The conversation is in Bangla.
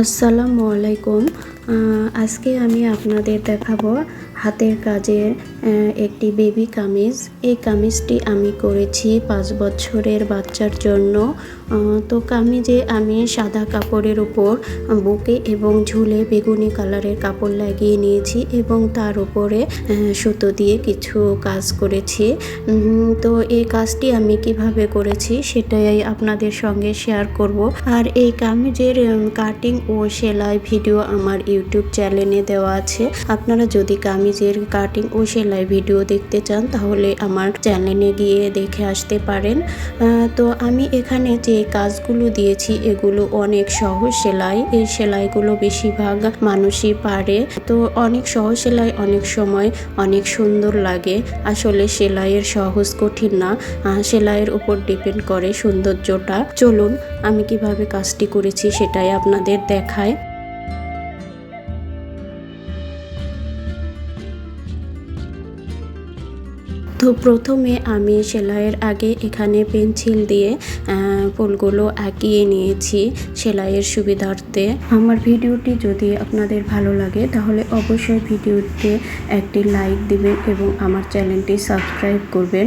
আসসালামু আলাইকুম। আজকে আমি আপনাদের দেখাবো হাতের কাজের একটি বেবি কামিজ। এই কামিজটি আমি করেছি পাঁচ বছরের বাচ্চার জন্য। তো কামিজে আমি সাদা কাপড়ের উপর বুকে এবং ঝুলে বেগুনি কালারের কাপড় লাগিয়ে নিয়েছি এবং তার উপরে সুতো দিয়ে কিছু কাজ করেছি। তো এই কাজটি আমি কীভাবে করেছি সেটাই আপনাদের সঙ্গে শেয়ার করব। আর এই কামিজের কাটিং ও সেলাই ভিডিও আমার ইউটিউব চ্যানেলে দেওয়া আছে। আপনারা যদি কামিজের কাটিং ও সেলাই ভিডিও দেখতে চান, তাহলে আমার চ্যানেলে গিয়ে দেখে আসতে পারেন। তো আমি এখানে যে কাজগুলো দিয়েছি, এগুলো অনেক সহজ সেলাই। এই সেলাইগুলো বেশিরভাগ মানুষই পারে। তো অনেক সহজ সেলাই, অনেক সময় অনেক সুন্দর লাগে। আসলে সেলাইয়ের সহজ কঠিন না। সেলাইয়ের উপর ডিপেন্ড করে সৌন্দর্যটা। চলুন, আমি কীভাবে কাজটি করেছি সেটাই আপনাদের দেখায় তো প্রথমে আমি সেলাইয়ের আগে এখানে পেন্সিল দিয়ে ফুলগুলো আঁকিয়ে নিয়েছি সেলাইয়ের সুবিধার্থে। আমার ভিডিওটি যদি আপনাদের ভালো লাগে, তাহলে অবশ্যই ভিডিওতে একটি লাইক দিবেন এবং আমার চ্যানেলটি সাবস্ক্রাইব করবেন।